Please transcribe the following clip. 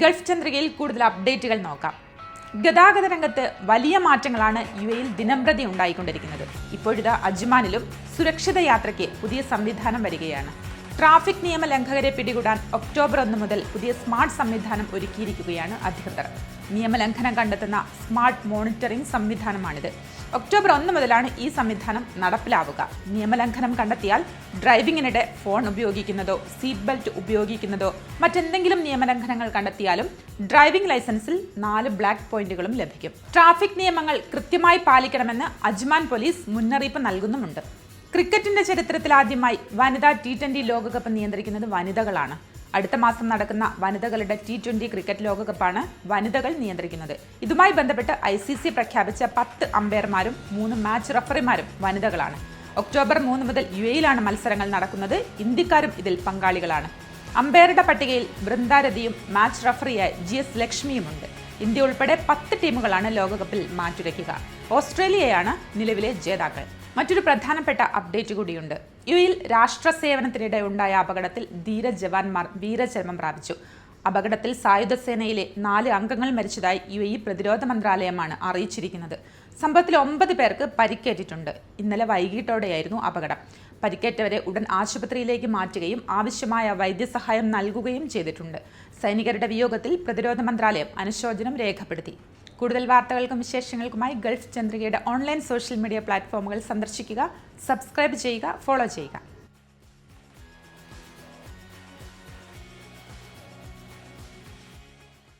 Gulf ചന്ദ്രികയിൽ കൂടുതൽ അപ്ഡേറ്റുകൾ നോക്കാം. ഗതാഗത രംഗത്ത് വലിയ മാറ്റങ്ങളാണ് യു എയിൽ ദിനംപ്രതി ഉണ്ടായിക്കൊണ്ടിരിക്കുന്നത്. ഇപ്പോഴിതാ അജ്മാനിലും സുരക്ഷിത യാത്രയ്ക്ക് പുതിയ സംവിധാനം വരികയാണ്. ട്രാഫിക് നിയമ ലംഘകരെ പിടികൂടാൻ ഒക്ടോബർ ഒന്ന് മുതൽ പുതിയ സ്മാർട്ട് സംവിധാനം ഒരുക്കിയിരിക്കുകയാണ് അധികൃതർ. നിയമലംഘനം കണ്ടെത്തുന്ന സ്മാർട്ട് മോണിറ്ററിംഗ് സംവിധാനമാണിത്. ഒക്ടോബർ ഒന്ന് മുതലാണ് ഈ സംവിധാനം നടപ്പിലാവുക. നിയമലംഘനം കണ്ടെത്തിയാൽ ഡ്രൈവിംഗിനിടെ ഫോൺ ഉപയോഗിക്കുന്നതോ സീറ്റ് ബെൽറ്റ് ഉപയോഗിക്കുന്നതോ മറ്റെന്തെങ്കിലും നിയമലംഘനങ്ങൾ കണ്ടെത്തിയാലും ഡ്രൈവിംഗ് ലൈസൻസിൽ നാല് ബ്ലാക്ക് പോയിന്റുകളും ലഭിക്കും. ട്രാഫിക് നിയമങ്ങൾ കൃത്യമായി പാലിക്കണമെന്ന് അജ്മാൻ പോലീസ് മുന്നറിയിപ്പ് നൽകുന്നുമുണ്ട്. ക്രിക്കറ്റിന്റെ ചരിത്രത്തിൽ ആദ്യമായി വനിതാ ടി ട്വന്റി ലോകകപ്പ് നിയന്ത്രിക്കുന്നത് വനിതകളാണ്. അടുത്ത മാസം നടക്കുന്ന വനിതകളുടെ ടി ട്വന്റി ക്രിക്കറ്റ് ലോകകപ്പാണ് വനിതകൾ നിയന്ത്രിക്കുന്നത്. ഇതുമായി ബന്ധപ്പെട്ട് ഐ സി സി പ്രഖ്യാപിച്ച പത്ത് അമ്പയർമാരും മൂന്ന് മാച്ച് റഫറിമാരും വനിതകളാണ്. ഒക്ടോബർ മൂന്ന് മുതൽ യു എയിലാണ് മത്സരങ്ങൾ നടക്കുന്നത്. ഇന്ത്യക്കാരും ഇതിൽ പങ്കാളികളാണ്. അമ്പയറുടെ പട്ടികയിൽ ബൃന്ദാരതിയും മാച്ച് റഫറിയായി ജി എസ് ലക്ഷ്മിയുമുണ്ട്. ഇന്ത്യ ഉൾപ്പെടെ പത്ത് ടീമുകളാണ് ലോകകപ്പിൽ മാറ്റുരയ്ക്കുക. ഓസ്ട്രേലിയയാണ് നിലവിലെ ജേതാക്കൾ. മറ്റൊരു പ്രധാനപ്പെട്ട അപ്ഡേറ്റ് കൂടിയുണ്ട്. യു എയിൽ രാഷ്ട്ര സേവനത്തിനിടെ ഉണ്ടായ അപകടത്തിൽ ധീര ജവാന്മാർ വീരചരമം പ്രാപിച്ചു. അപകടത്തിൽ സായുധ സേനയിലെ നാല് അംഗങ്ങൾ മരിച്ചതായി യു എ പ്രതിരോധ മന്ത്രാലയമാണ് അറിയിച്ചിരിക്കുന്നത്. സംഭവത്തിൽ ഒമ്പത് പേർക്ക് പരിക്കേറ്റിട്ടുണ്ട്. ഇന്നലെ വൈകിട്ടോടെയായിരുന്നു അപകടം. പരിക്കേറ്റവരെ ഉടൻ ആശുപത്രിയിലേക്ക് മാറ്റുകയും ആവശ്യമായ വൈദ്യസഹായം നൽകുകയും ചെയ്തിട്ടുണ്ട്. സൈനികരുടെ വിയോഗത്തിൽ പ്രതിരോധ മന്ത്രാലയം അനുശോചനം രേഖപ്പെടുത്തി. കൂടുതൽ വാർത്തകൾക്കും വിശേഷങ്ങൾക്കുമായി ഗൾഫ് ചന്ദ്രികയുടെ ഓൺലൈൻ സോഷ്യൽ മീഡിയ പ്ലാറ്റ്ഫോമുകൾ സന്ദർശിക്കുക സബ്സ്ക്രൈബ് ചെയ്യുക ഫോളോ ചെയ്യുക.